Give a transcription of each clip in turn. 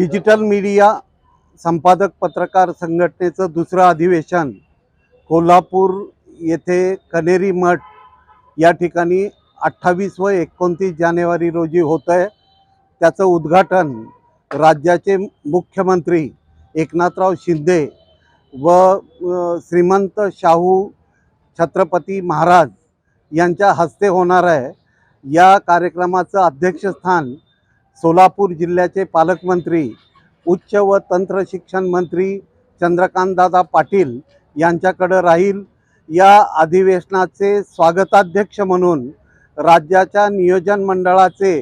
Digital media संपादक पत्रकार संघटनेचं दुसरं अधिवेशन कोल्हापूर येथे कनेरी मठ या ठिकाणी अठ्ठावीस व एकोणतीस जानेवारी रोजी होतं आहे त्याचं उद्घाटन राज्याचे मुख्यमंत्री एकनाथराव शिंदे व श्रीमंत शाहू छत्रपती महाराज यांच्या हस्ते होणार आहे. या कार्यक्रमाचं अध्यक्षस्थान सोलापूर जिल्ह्याचे पालकमंत्री उच्च व तंत्र शिक्षण मंत्री चंद्रकांतदादा पाटील यांच्याकडं राहील. या अधिवेशनाचे स्वागताध्यक्ष म्हणून राज्याच्या नियोजन मंडळाचे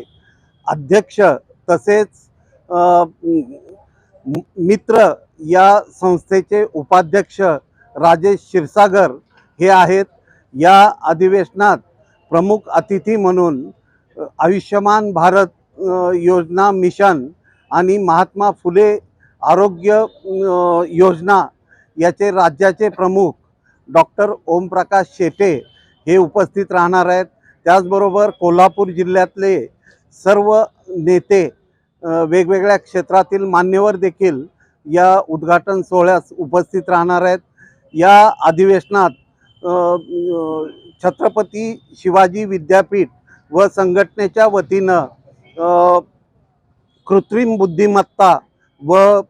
अध्यक्ष तसेच मित्र या संस्थेचे उपाध्यक्ष राजेश क्षीरसागर हे आहेत. या अधिवेशनात प्रमुख अतिथी म्हणून आयुष्यमान भारत योजना मिशन आणि महात्मा फुले आरोग्य योजना याचे राज्याचे प्रमुख डॉक्टर ओमप्रकाश शेटे हे उपस्थित राहणार आहेत. त्याचबरोबर कोल्हापूर जिल्ह्यातले सर्व नेते वेगवेगळ्या क्षेत्रातील मान्यवर देखील या उद्घाटन सोहळ्यास उपस्थित राहणार आहेत. या अधिवेशनात छत्रपती शिवाजी विद्यापीठ व संघटनेच्या वतीनं कृत्रिम बुद्धिमत्ता व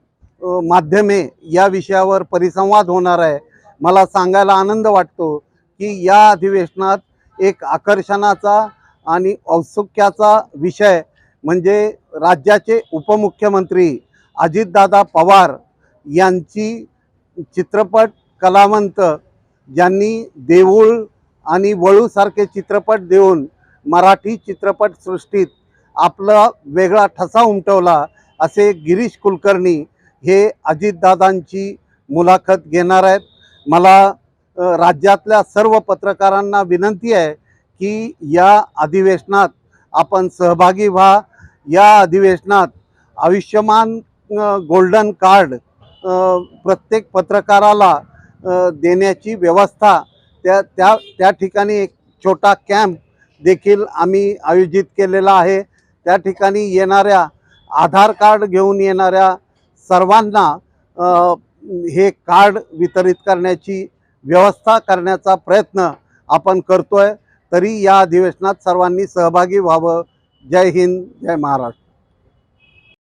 माध्यमे या विषयावर परिसंवाद होणार आहे. मला सांगायला आनंद वाटतो की या अधिवेशनात एक आकर्षणाचा आणि औत्सुक्याचा विषय म्हणजे राज्याचे उपमुख्यमंत्री अजितदादा पवार यांची चित्रपट कलावंत ज्यांनी देऊळ आणि वळूसारखे चित्रपट देऊन मराठी चित्रपटसृष्टीत आपला वेगळा ठसा उमटवला असे गिरीश कुलकर्णी हे अजितदादांची मुलाखत घेणार आहेत. मला राज्यातल्या सर्व पत्रकारांना विनंती आहे की या अधिवेशनात आपण सहभागी व्हा. या अधिवेशनात आयुष्यमान गोल्डन कार्ड प्रत्येक पत्रकाराला देण्याची व्यवस्था त्या त्या त्या ठिकाणी एक छोटा कॅम्प देखील आम्ही आयोजित केलेला आहे. त्या ठिकाणी येणाऱ्या आधार कार्ड घेऊन येणाऱ्या सर्वांना हे कार्ड वितरित करण्याची व्यवस्था करण्याचा प्रयत्न आपण करतोय. तरी या अधिवेशनात सर्वांनी सहभागी व्हावं. जय हिंद जय महाराष्ट्र.